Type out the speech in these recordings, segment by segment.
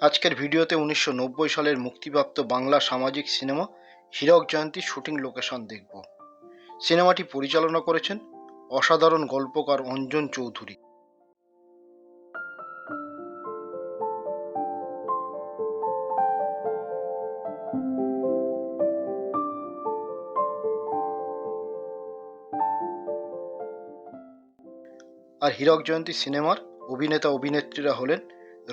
আজকের ভিডিওতে উনিশশো নব্বই সালের মুক্তিপ্রাপ্ত বাংলা সামাজিক সিনেমা হীরক জয়ন্তীর শুটিং লোকেশন দেখব। সিনেমাটি পরিচালনা করেছেন অসাধারণ গল্পকার অঞ্জন চৌধুরী। আর হীরক জয়ন্তী সিনেমার অভিনেতা অভিনেত্রীরা হলেন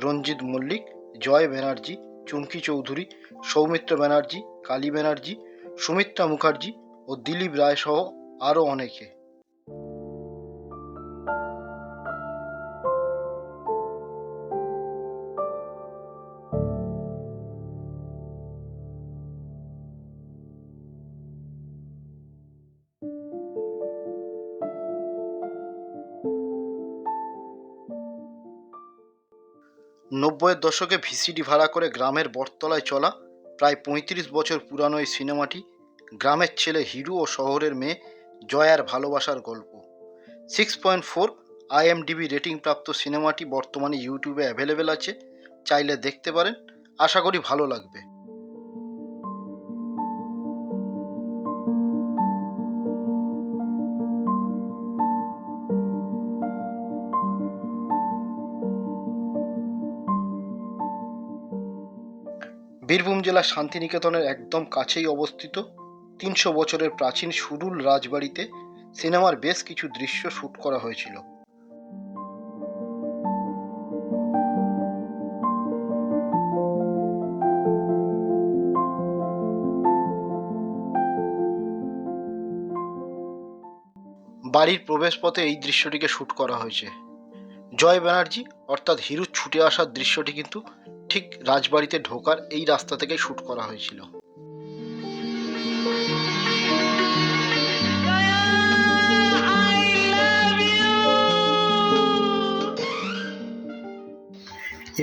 রঞ্জিত মল্লিক জয় ব্যানার্জি, চুমকি চৌধুরী, সৌমিত্র ব্যানার্জি, কালী ব্যানার্জি, সুমিত্রা মুখার্জি ও দিলীপ রায় সহ আরও অনেকে। নব্বইয়ের দশকে ভিসিডি ভাড়া করে গ্রামের বটতলায় চলা প্রায় পঁয়ত্রিশ বছর পুরানো এই সিনেমাটি গ্রামের ছেলে হিরু ও শহরের মেয়ে জয়ার ভালোবাসার গল্প। Six point four IMDb rating প্রাপ্ত সিনেমাটি বর্তমানে ইউটিউবে অ্যাভেলেবেল আছে, চাইলে দেখতে পারেন। আশা করি ভালো লাগবে। বীরভূম জেলার শান্তিনিকেতনের একদম কাছেই অবস্থিত। তিনশো বছরের প্রাচীন সুরুল রাজবাড়িতে সিনেমার বেশ কিছু দৃশ্য শ্যুট করা হয়েছিল। বাড়ির প্রবেশপথে এই দৃশ্যটিকে শ্যুট করা হয়েছে। জয় ব্যানার্জি অর্থাৎ হিরু ছুটে আসার দৃশ্যটি কিন্তু ঠিক রাজবাড়িতে ঢোকার এই রাস্তা থেকে শ্যুট করা হয়েছিল।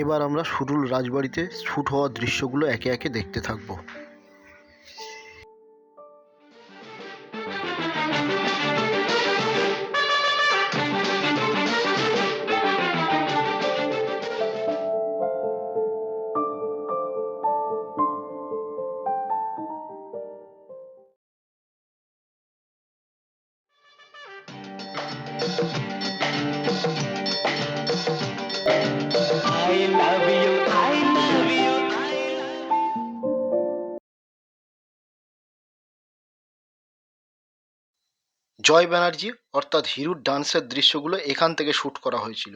এবার আমরা সুরুল রাজবাড়িতে শ্যুট হওয়া দৃশ্যগুলো একে একে দেখতে থাকব। জয় ব্যানার্জি অর্থাৎ হিরুর ডান্সের দৃশ্যগুলো এখান থেকে শ্যুট করা হয়েছিল।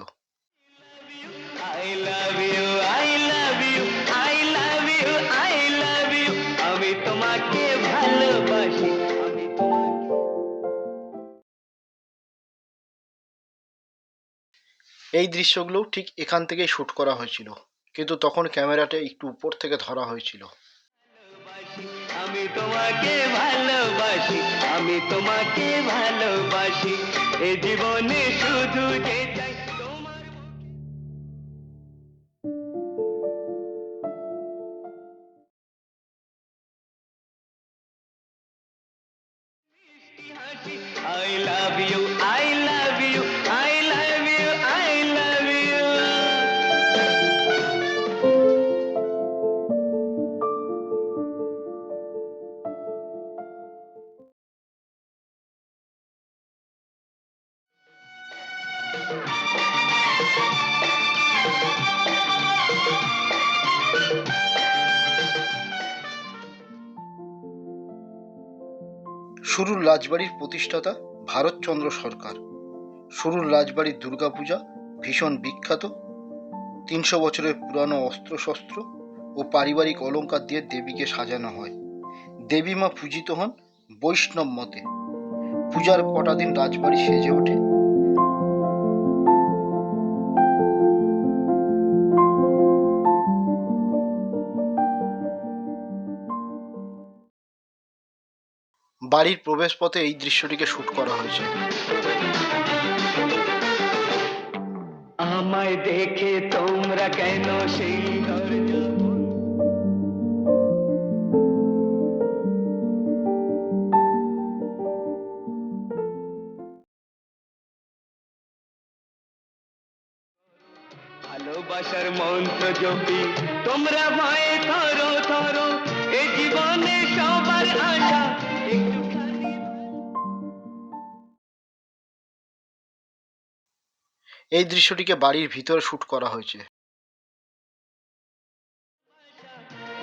এই দৃশ্যগুলো ঠিক এখান থেকেই শ্যুট করা হয়েছিল কিন্তু তখন ক্যামেরাটা একটু উপর থেকে ধরা হয়েছিল। আমি তোমাকে ভালোবাসি আমি তোমাকে ভালোবাসি। এ জীবনে শুধু যে সুরুল রাজবাড়ির প্রতিষ্ঠাতা ভারতচন্দ্র সরকার। সুরুল রাজবাড়ির দুর্গাপূজা ভীষণ বিখ্যাত। তিনশো বছরের পুরানো অস্ত্রশস্ত্র ও পারিবারিক অলঙ্কার দিয়ে দেবীকে সাজানো হয়। দেবী মা পূজিত হন বৈষ্ণব মতে। পূজার কটা দিন রাজবাড়ি সেজে ওঠে। বাড়ির প্রবেশপথে এই দৃশ্যটিকে শ্যুট করা হয়েছে। আমায় দেখে তোমরা কেন সেই ভালোবাসার মন্ত্র জপি। হয় থরো থরো এ জীবনে এই দৃশ্যটিকে বাড়ির ভিতরে শুট করা হয়েছে।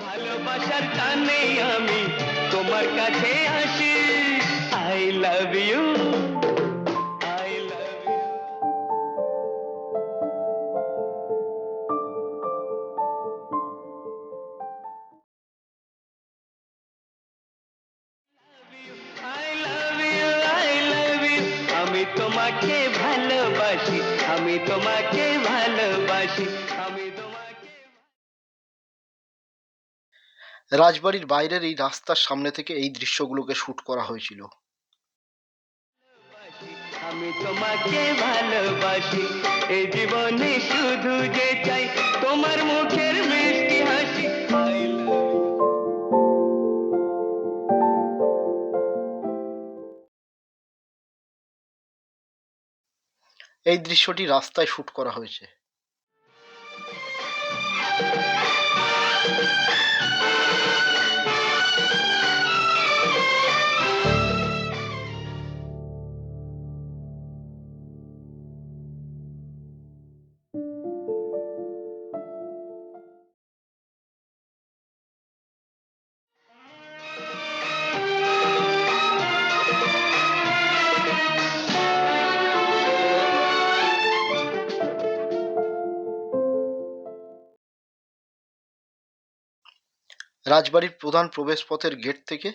ভালোবাসার টানে আমি তোমার কাছে আসি। আই লাভ ইউ রাজবাড়ির বাইরের এই রাস্তার সামনে থেকে এই দৃশ্যগুলোকে শ্যুট করা হয়েছিল। আমি তোমাকে ভালোবাসি এই জীবনে শুধু যে চাই তোমার মুখের মিষ্টি হাসি. এই দৃশ্যটি রাস্তায় শ্যুট করা হয়েছে। রাজবাড়ির প্রধান প্রবেশপথের গেট থেকে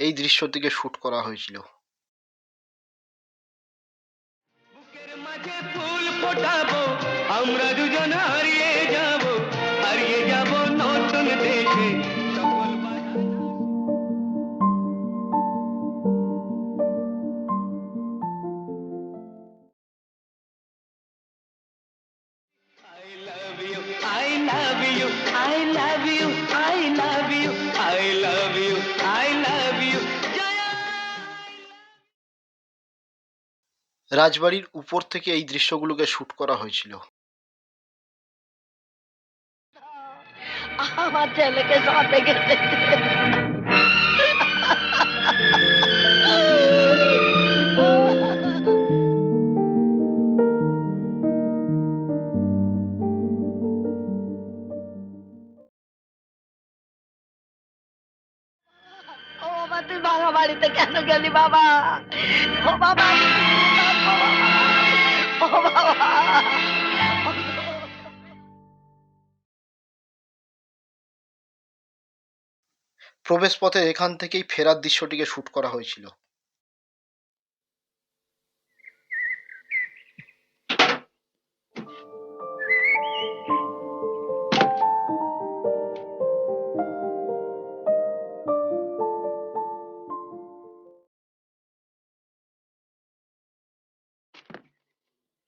এই দৃশ্যটিকে শ্যুট করা হয়েছিল। আমরা দুজন হারিয়ে যাব হারিয়ে যাব নতুন দেশে। Love you, I love you, I love you, I love you, I love you. রাজবাড়ির উপর থেকে এই দৃশ্যগুলোকে শুট করা হয়েছিল আমার ছেলেকে সাথে গেছে প্রবেশপথে এখান থেকেই ফেরার দৃশ্যটিকে শ্যুট করা হয়েছিল।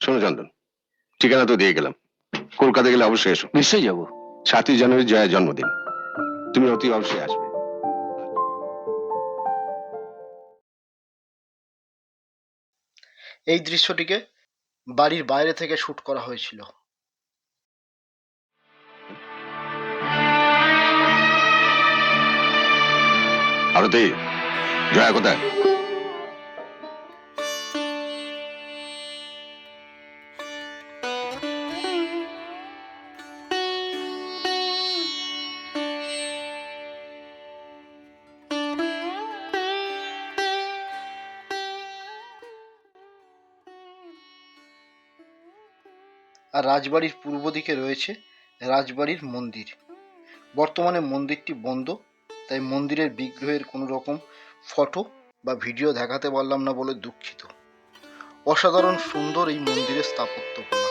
শোনো চন্দন ঠিকানা তো দিয়ে গেলাম। কলকাতা গেলে অবশ্যই এসো। নিশ্চয়ই যাব। সাতই জানুয়ারি জয়ের জন্মদিন। তুমি অতি অবশ্যই আসবে। এই দৃশ্যটিকে বাড়ির বাইরে থেকে শ্যুট করা হয়েছিল। আরতি জয়া কোথায়? আর রাজবাড়ির পূর্ব দিকে রয়েছে রাজবাড়ির মন্দির। বর্তমানে মন্দিরটি বন্ধ, তাই মন্দিরের বিগ্রহের কোনো রকম ফটো বা ভিডিও দেখাতে পারলাম না বলে দুঃখিত। অসাধারণ সুন্দর এই মন্দিরের স্থাপত্যকলা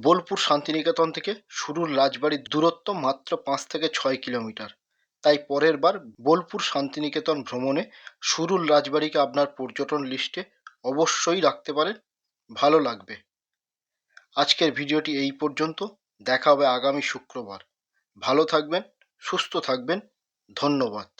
বোলপুর শান্তিনিকেতন থেকে সুরুর রাজবাড়ির দূরত্ব মাত্র পাঁচ থেকে ছয় কিলোমিটার। তাই পরের বার বোলপুর শান্তিনিকেতন ভ্রমণে সুরুল রাজবাড়িকে আপনার পর্যটন লিস্টে অবশ্যই রাখতে পারেন। ভালো লাগবে। আজকের ভিডিওটি এই পর্যন্ত। দেখা হবে আগামী শুক্রবার। ভালো থাকবেন, সুস্থ থাকবেন। ধন্যবাদ।